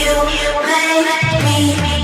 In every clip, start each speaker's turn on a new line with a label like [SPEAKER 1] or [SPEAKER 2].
[SPEAKER 1] you make me.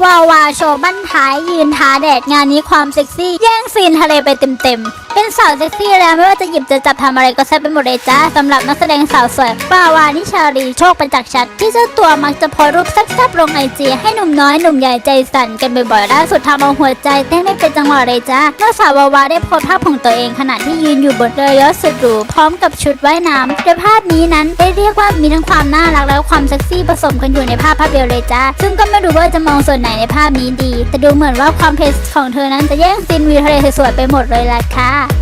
[SPEAKER 2] วาวาโชว์บั้นท้ายยืนท้าแดดงานนี้ความเซ็กซี่ แย่งซีนทะเลไปเต็มๆ เป็นสาวเซ็กซี่แล้วไม่ว่าจะหยิบจะจับทำอะไรก็แซ่บไปหมดเลยจ้าสำหรับนักแสดงสาวสวยวาวานิชารีโชคประจักษ์ชัด ที่เจ้าตัวมักจะโพสรูปแซ่บๆลงไอจีให้หนุ่มน้อยหนุ่มใหญ่ใจสั่นกันบ่อยๆล่าสุดทำเอาหัวใจเต้นไม่เป็นจังหวะเลยจ้าเมื่อสาววาวาได้โพสภาพของตัวเองขณะที่ยืนอยู่บนเรือยอสุดหรูพร้อมกับชุดว่ายน้ำโดยภาพนี้นั้นได้เรียกว่ามีทั้งความน่ารักและความเซ็กซี่ผสมกันอยู่ในภาพภาพเดียวเลยจ้าซึ่งก็ไม่รู้ว่าจะมองส่วนไหนในภาพนี้ดี แต่ดูเหมือนว่าความเพสของเธอนั้นจะแย่งซีนวิวทะเลสวยๆไปหมดเลยล่ะค่ะ